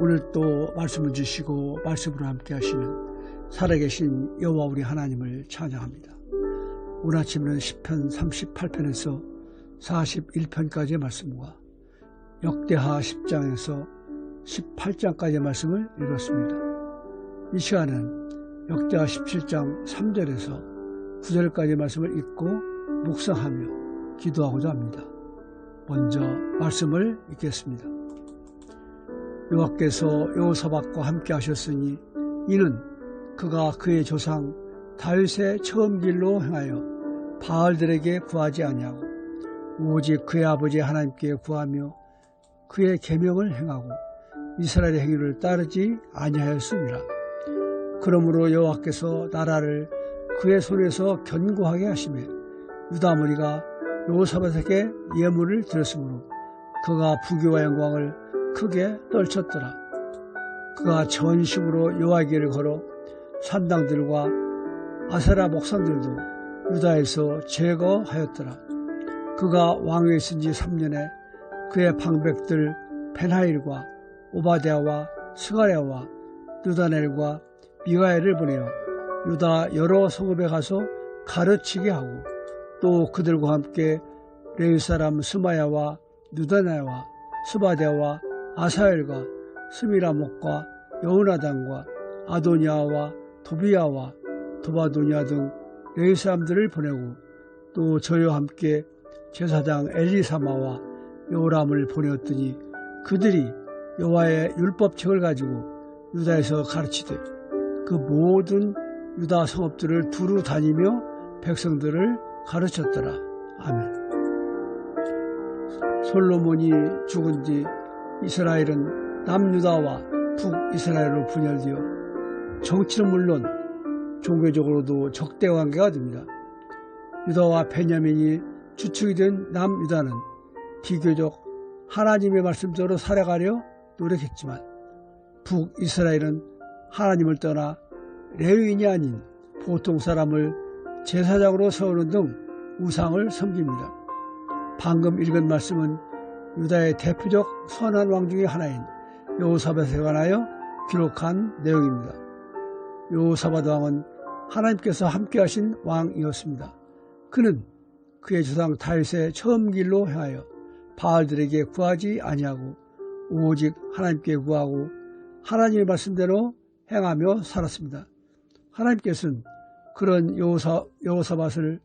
오늘 또 말씀을 주시고 말씀으로 함께 하시는 살아계신 여호와 우리 하나님을 찬양합니다. 오늘 아침에는 10편 38편에서 41편까지의 말씀과 역대하 10장에서 18장까지의 말씀을 읽었습니다. 이 시간은 역대하 17장 3절에서 9절까지의 말씀을 읽고 묵상하며 기도하고자 합니다. 먼저 말씀을 읽겠습니다. 여호와께서 여호사박과 함께 하셨으니 이는 그가 그의 조상 다윗의 처음 길로 행하여 바알들에게 구하지 아니하고 오직 그의 아버지 하나님께 구하며 그의 계명을 행하고 이스라엘의 행위를 따르지 아니하였습니다. 그러므로 여호와께서 나라를 그의 손에서 견고하게 하심에 유다 무리가 여호사밧에게 예물을 드렸으므로 그가 부귀와 영광을 크게 떨쳤더라. 그가 전심으로 여호와에게를 걸어 산당들과 아세라 목상들도 유다에서 제거하였더라. 그가 왕위에 있은 지 3년에 그의 방백들 벤하일과 오바데아와 스가랴와 느다넬과 미가엘을 보내어 유다 여러 성읍에 가서 가르치게 하고 또 그들과 함께 레위 사람 스마야와 느다나와 스바데와 아사엘과 스미라목과 여우나단과 아도니아와 도비야와 도바도니아 등 레위 사람들을 보내고 또 저희와 함께 제사장 엘리사마와 요람을 보내었더니 그들이 여호와의 율법책을 가지고 유다에서 가르치되 그 모든 유다 성읍들을 두루 다니며 백성들을 가르쳤더라. 아멘. 솔로몬이 죽은 뒤 이스라엘은 남유다와 북이스라엘로 분열되어 정치는 물론 종교적으로도 적대 관계가 됩니다. 유다와 베냐민이 주축이 된 남유다는 비교적 하나님의 말씀대로 살아가려 노력했지만 북이스라엘은 하나님을 떠나 레위인이 아닌 보통 사람을 제사장으로 세우는 등 우상을 섬깁니다. 방금 읽은 말씀은 유다의 대표적 선한 왕 중의 하나인 여호사밧에 관하여 기록한 내용입니다. 여호사밧 왕은 하나님께서 함께하신 왕이었습니다. 그는 그의 조상 다윗의 처음 길로 행하여 바알들에게 구하지 아니하고 오직 하나님께 구하고 하나님의 말씀대로 행하며 살았습니다. 하나님께서는 그런 여호사, 여호사밧을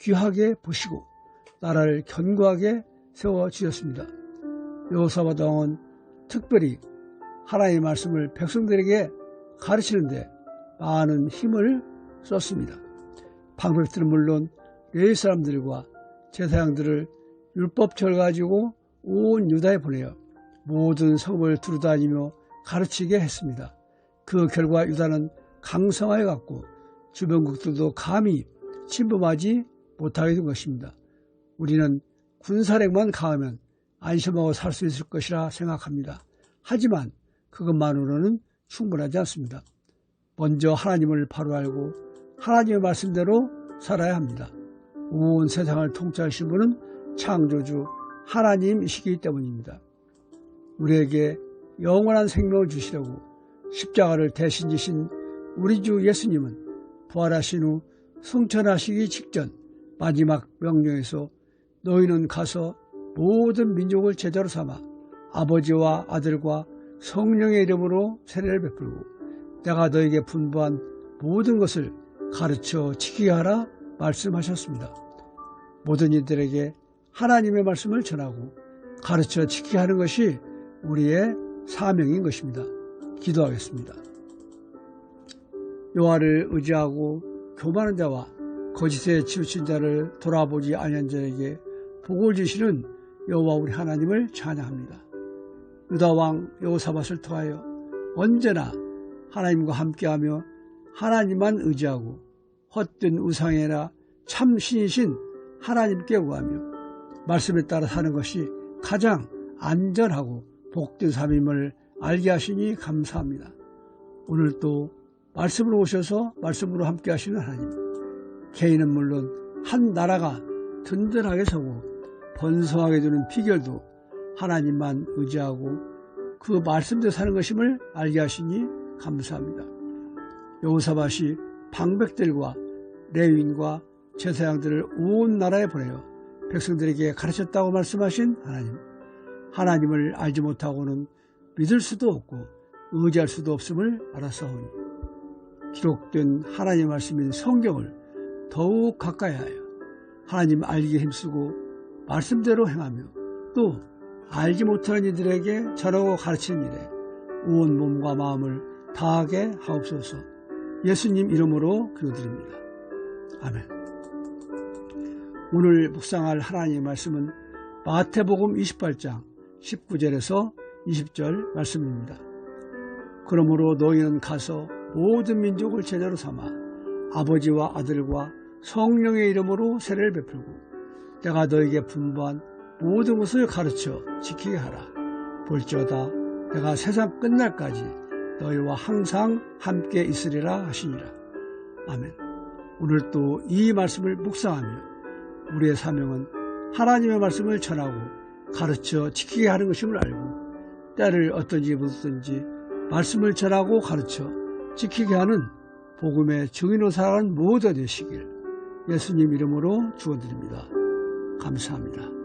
귀하게 보시고 나라를 견고하게 세워주셨습니다. 여호사밧 왕은 특별히 하나님의 말씀을 백성들에게 가르치는데 많은 힘을 썼습니다. 방백들은 물론 레위 사람들과 제사장들을 율법철 가지고 온 유다에 보내어 모든 성을 두루다니며 가르치게 했습니다. 그 결과 유다는 강성하여 갔고 주변국들도 감히 침범하지 못하게 된 것입니다. 우리는 군사력만 강하면 안심하고 살 수 있을 것이라 생각합니다. 하지만 그것만으로는 충분하지 않습니다. 먼저 하나님을 바로 알고 하나님의 말씀대로 살아야 합니다. 온 세상을 통치하신 분은 창조주 하나님이시기 때문입니다. 우리에게 영원한 생명을 주시려고 십자가를 대신 지신 우리 주 예수님은 부활하신 후 승천하시기 직전 마지막 명령에서 너희는 가서 모든 민족을 제자로 삼아 아버지와 아들과 성령의 이름으로 세례를 베풀고 내가 너에게 분부한 모든 것을 가르쳐 지키게 하라 말씀하셨습니다. 모든 이들에게 하나님의 말씀을 전하고 가르쳐 지키게 하는 것이 우리의 사명인 것입니다. 기도하겠습니다. 여호와를 의지하고 교만한 자와 거짓에 치우친 자를 돌아보지 아니한 자에게 복을 주시는 여호와 우리 하나님을 찬양합니다. 유다 왕 여호사밧을 통하여 언제나 하나님과 함께하며 하나님만 의지하고 헛된 우상에나 참 신이신 하나님께 구하며 말씀에 따라 사는 것이 가장 안전하고 복된 삶임을 알게 하시니 감사합니다. 오늘도 말씀으로 오셔서 말씀으로 함께 하시는 하나님. 개인은 물론 한 나라가 든든하게 서고 번성하게 되는 비결도 하나님만 의지하고 그 말씀대로 사는 것임을 알게 하시니 감사합니다. 여호사밭이 방백들과 레윈과 제사장들을 온 나라에 보내어 백성들에게 가르쳤다고 말씀하신 하나님. 하나님을 알지 못하고는 믿을 수도 없고 의지할 수도 없음을 알았사오니 기록된 하나님의 말씀인 성경을 더욱 가까이 하여 하나님 알기에 힘쓰고 말씀대로 행하며 또 알지 못하는 이들에게 전하고 가르치는 일에 온 몸과 마음을 다하게 하옵소서 예수님 이름으로 기도드립니다. 아멘 오늘 묵상할 하나님의 말씀은 마태복음 28장 19절에서 20절 말씀입니다. 그러므로 너희는 가서 모든 민족을 제자로 삼아 아버지와 아들과 성령의 이름으로 세례를 베풀고 내가 너에게 분부한 모든 것을 가르쳐 지키게 하라. 볼지어다 내가 세상 끝날까지 너희와 항상 함께 있으리라 하시니라. 아멘. 오늘 또 이 말씀을 묵상하며 우리의 사명은 하나님의 말씀을 전하고 가르쳐 지키게 하는 것임을 알고 때를 어떤지 묻든지 말씀을 전하고 가르쳐 지키게 하는 복음의 증인으로 살아가는 모두 되시길 예수님 이름으로 축원드립니다. 감사합니다.